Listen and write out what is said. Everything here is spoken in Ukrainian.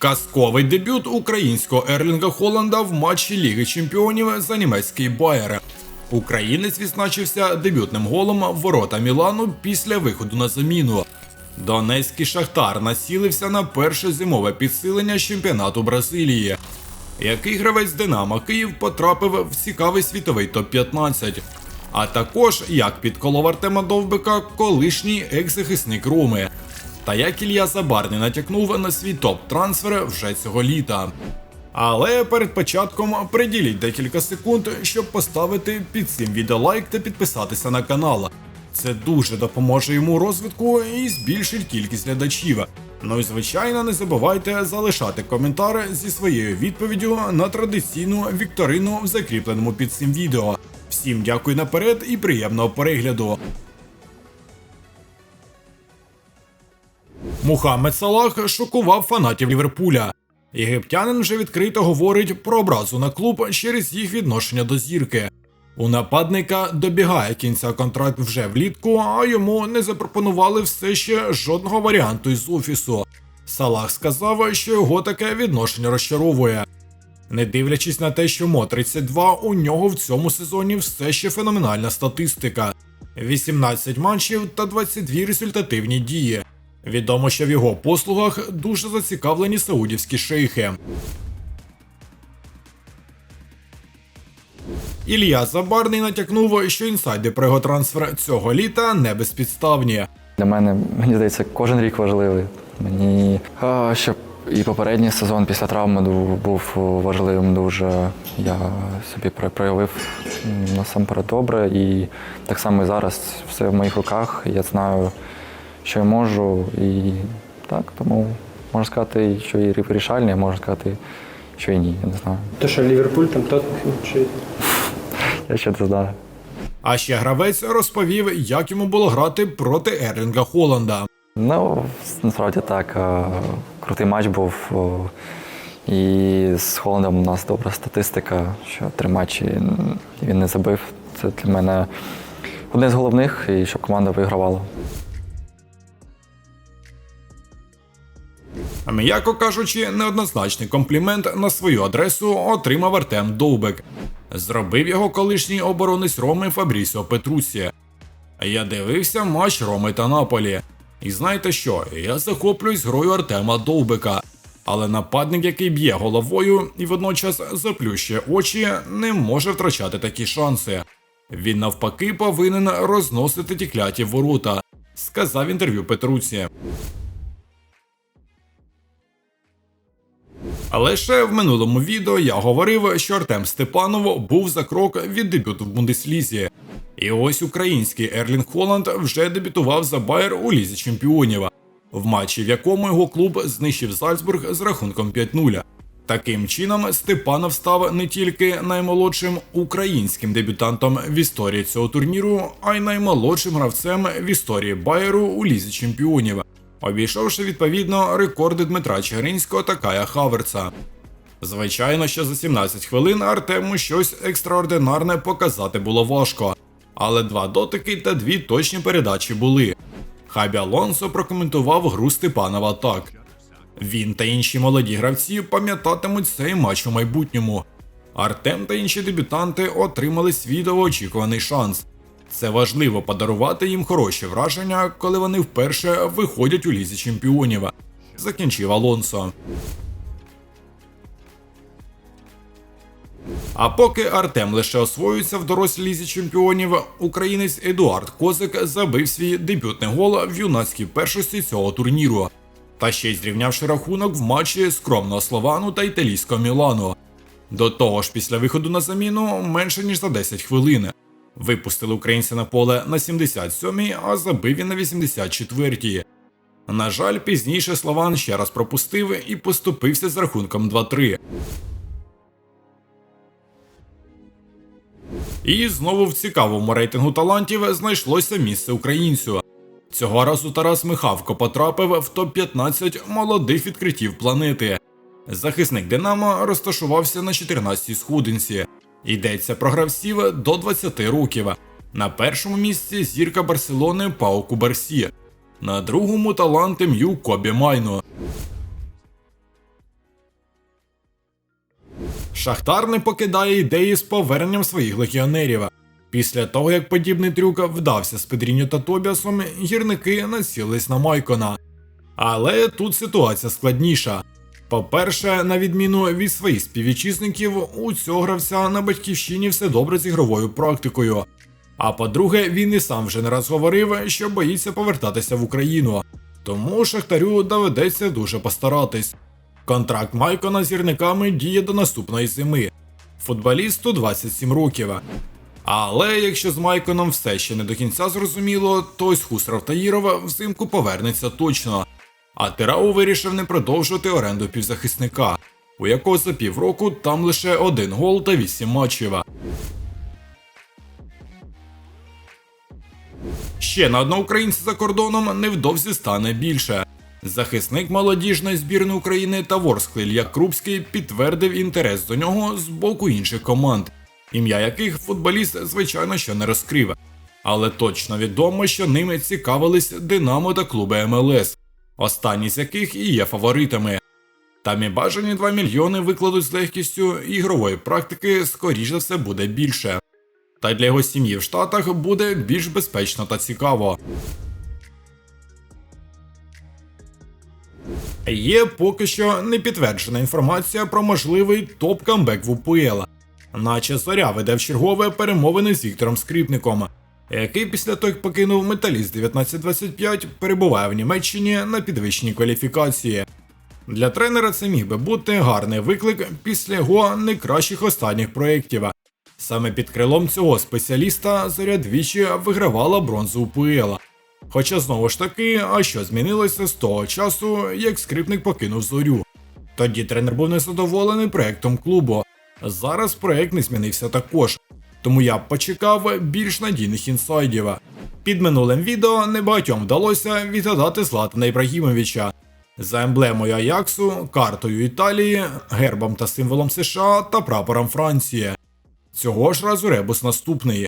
Казковий дебют українського Ерлінга Холланда в матчі Ліги Чемпіонів за німецький Байер. Українець відзначився дебютним голом ворота Мілану після виходу на заміну. Донецький Шахтар націлився на перше зимове підсилення чемпіонату Бразилії. Який гравець Динамо Київ потрапив в цікавий світовий топ-15. А також як підколов Артема Довбика колишній екс-захисник Роми. Та як Ілля Забарний натякнув на свій топ-трансфер вже цього літа. Але перед початком приділіть декілька секунд, щоб поставити під цим відео лайк та підписатися на канал. Це дуже допоможе йому розвитку і збільшить кількість глядачів. Ну і звичайно, не забувайте залишати коментар зі своєю відповіддю на традиційну вікторину в закріпленому під цим відео. Всім дякую наперед і приємного перегляду. Мухаммед Салах шокував фанатів Ліверпуля. Єгиптянин вже відкрито говорить про образу на клуб через їх відношення до зірки. У нападника добігає кінця контракт вже влітку, а йому не запропонували все ще жодного варіанту із офісу. Салах сказав, що його таке відношення розчаровує. Не дивлячись на те, що Мо 32, у нього в цьому сезоні все ще феноменальна статистика: 18 матчів та 22 результативні дії. Відомо, що в його послугах дуже зацікавлені саудівські шейхи. Ілля Забарний натякнув, що інсайди про його трансфер цього літа не безпідставні. Для мене, мені здається, кожен рік важливий. Мені а, щоб і попередній сезон після травми був важливим дуже. Я собі про- проявив насамперед добре. І так само і зараз все в моїх руках. Я знаю, що я можу. І так, тому можна сказати, що і вирішальний, а можна сказати, що і ні. Я не знаю. То що Ліверпуль там Тоттенхем чи Я ще це знаю. А ще гравець розповів, як йому було грати проти Ерлінга Холланда. Ну, насправді так. е, Крутий матч був. І з Холландом у нас добра статистика, що три матчі він не забив. Це для мене одне з головних, і щоб команда вигравала. М'яко кажучи, неоднозначний комплімент на свою адресу отримав Артем Довбек. Зробив його колишній оборонець Роми Фабрісіо Петрусі. Я дивився матч Роми та Наполі. І знаєте що? Я захоплююсь грою Артема Довбека. Але нападник, який б'є головою і водночас заплющує очі, не може втрачати такі шанси. Він навпаки повинен розносити ті кляті ворота, сказав інтерв'ю Петруці. Але ще в минулому відео я говорив, що Артем Степанов був за крок від дебюту в Бундеслізі. І ось український Ерлінг Холланд вже дебютував за Байер у Лізі Чемпіонів, в матчі, в якому його клуб знищив Зальцбург з рахунком 5-0. Таким чином, Степанов став не тільки наймолодшим українським дебютантом в історії цього турніру, а й наймолодшим гравцем в історії Байеру у Лізі Чемпіонів, обійшовши відповідно рекорди Дмитра Чигиринського та Кая Хаверца. Звичайно, що за 17 хвилин Артему щось екстраординарне показати було важко, але два дотики та дві точні передачі були. Хабі Алонсо прокоментував гру Степанова так. Він та інші молоді гравці пам'ятатимуть цей матч у майбутньому. Артем та інші дебютанти отримали свій довгоочікуваний шанс. Це важливо подарувати їм хороші враження, коли вони вперше виходять у лізі чемпіонів. Закінчив Алонсо. А поки Артем лише освоюється в дорослій лізі чемпіонів, українець Едуард Козик забив свій дебютний гол в юнацькій першості цього турніру. Та ще й зрівнявши рахунок в матчі скромного Словану та італійського Мілану. До того ж, після виходу на заміну менше ніж за 10 хвилин. Випустили українця на поле на 77-й, а забив він на 84-й. На жаль, пізніше Слован ще раз пропустив і поступився з рахунком 2-3. І знову в цікавому рейтингу талантів знайшлося місце українцю. Цього разу Тарас Михавко потрапив в топ-15 молодих відкриттів планети. Захисник Динамо розташувався на 14-й сходинці. Йдеться про гравців до 20 років. На першому місці зірка Барселони Пау Кубарсі, на другому талант МЮ Кобі Майно. Шахтар не покидає ідеї з поверненням своїх легіонерів. Після того, як подібний трюк вдався з Педріньо та Тобіасом, гірники націлились на Майкона. Але тут ситуація складніша. По-перше, на відміну від своїх співвітчизників, у цього гравця на батьківщині все добре з ігровою практикою. А по-друге, він і сам вже не раз говорив, що боїться повертатися в Україну. Тому Шахтарю доведеться дуже постаратись. Контракт Майкона з гірниками діє до наступної зими. Футболісту 27 років. Але якщо з Майконом все ще не до кінця зрозуміло, то ось Хусров Таїрова взимку повернеться точно. А Тирау вирішив не продовжувати оренду півзахисника, у якого за півроку там лише один гол та 8 матчів. Ще на одного українця за кордоном невдовзі стане більше. Захисник молодіжної збірної України та Ворскли Ілья Крупський підтвердив інтерес до нього з боку інших команд, ім'я яких футболіст, звичайно, що не розкрив. Але точно відомо, що ними цікавились Динамо та клуби МЛС, останні з яких і є фаворитами. Там і бажані 2 мільйони викладуть з легкістю ігрової практики, скоріш за все буде більше. Та для його сім'ї в Штатах буде більш безпечно та цікаво. Є поки що не підтверджена інформація про можливий топ-камбек в УПЛ. Наче Зоря веде в чергове перемовини з Віктором Скрипником, який після того, як покинув металіст 1925, перебуває в Німеччині на підвищеній кваліфікації. Для тренера це міг би бути гарний виклик після його найкращих останніх проєктів. Саме під крилом цього спеціаліста зоря двічі вигравала бронзу УПЛ. Хоча знову ж таки, а що змінилося з того часу, як скрипник покинув зорю. Тоді тренер був незадоволений проектом клубу. Зараз проект не змінився також, тому я б почекав більш надійних інсайдів. Під минулим відео небагатьом вдалося відгадати Златана Ібрагімовича. За емблемою Аяксу, картою Італії, гербом та символом США та прапором Франції. Цього ж разу ребус наступний.